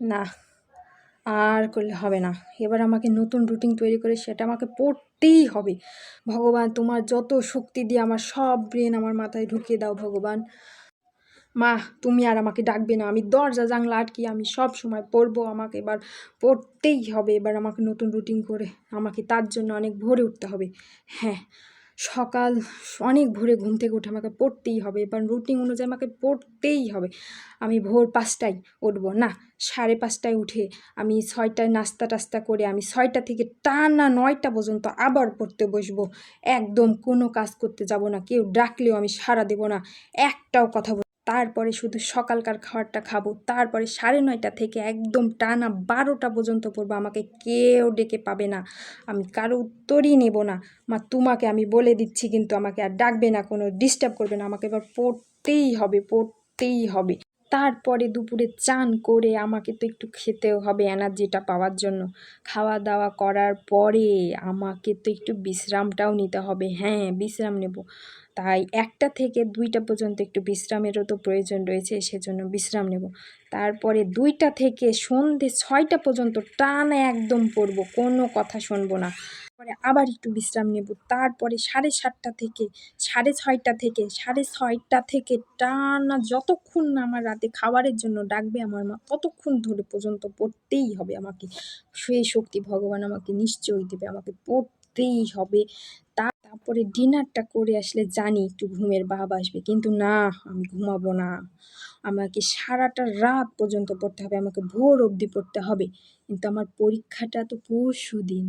না, আর করলে হবে না। এবার আমাকে নতুন রুটিন তৈরি করে সেটা আমাকে পড়তেই হবে। ভগবান, তোমার যত শক্তি দিয়ে আমার সব ব্রেন আমার মাথায় ঢুকিয়ে দাও ভগবান। মা, তুমি আর আমাকে ডাকবে না। আমি দরজা, জানলা আটকি আমি সব সময় পড়ব আমাকে এবার পড়তেই হবে। এবার আমাকে নতুন রুটিন করে আমাকে তার জন্য অনেক ভোরে উঠতে হবে। হ্যাঁ সকাল অনেক ভোরে ঘুম থেকে উঠে আমাকে পড়তেই হবে, এবার রুটিন অনুযায়ী আমাকে পড়তেই হবে। আমি ভোর পাঁচটায় উঠবো, না, সাড়ে পাঁচটায় উঠে আমি ছয়টায় নাস্তা টাস্তা করে আমি ছয়টা থেকে টানা নয়টা পর্যন্ত আবার পড়তে বসবো। একদম কোনো কাজ করতে যাব না, কেউ ডাকলেও আমি সাড়া দেব না, একটাও কথা তারপরে শুধু সকালকার খাবারটা খাব, তারপরে সাড়ে নয়টা থেকে একদম টানা বারোটা পর্যন্ত পড়ব, আমাকে কেউ ডেকে পাবে না। আমি কারও উত্তরই নেব না। মা, তোমাকে আমি বলে দিচ্ছি কিন্তু আমাকে আর ডাকবে না, কোনো ডিস্টার্ব করবে না, আমাকে এবার পড়তেই হবে পড়তেই হবে। তারপরে দুপুরে চান করে আমাকে তো একটু খেতেও হবে এনার্জিটা পাওয়ার জন্য। খাওয়া দাওয়া করার পরে আমাকে তো একটু বিশ্রামটাও নিতে হবে। হ্যাঁ বিশ্রাম নেব। তাই একটা থেকে দুইটা পর্যন্ত একটু বিশ্রামেরও তো প্রয়োজন রয়েছে, সেজন্য বিশ্রাম নেব। তারপরে দুইটা থেকে সন্ধে ছয়টা পর্যন্ত টানা একদম পড়ব, কোনো কথা শুনব না। পরে আবার একটু বিশ্রাম নেব। তারপরে সাড়ে সাতটা থেকে, সাড়ে ছয়টা থেকে, সাড়ে ছয়টা থেকে টানা যতক্ষণ না আমার রাতে খাবারের জন্য ডাকবে আমার মা, ততক্ষণ ধরে পর্যন্ত পড়তেই হবে আমাকে। সেই শক্তি ভগবান আমাকে নিশ্চয়ই দেবে, আমাকে পড়তেই হবে। তা তারপরে ডিনারটা করে আসলে জানি একটু ঘুমের ভাব আসবে, কিন্তু না, আমি ঘুমাবো না। আমাকে সারাটা রাত পর্যন্ত পড়তে হবে, আমাকে ভোর অবধি পড়তে হবে। কিন্তু আমার পরীক্ষাটা তো পরশু দিন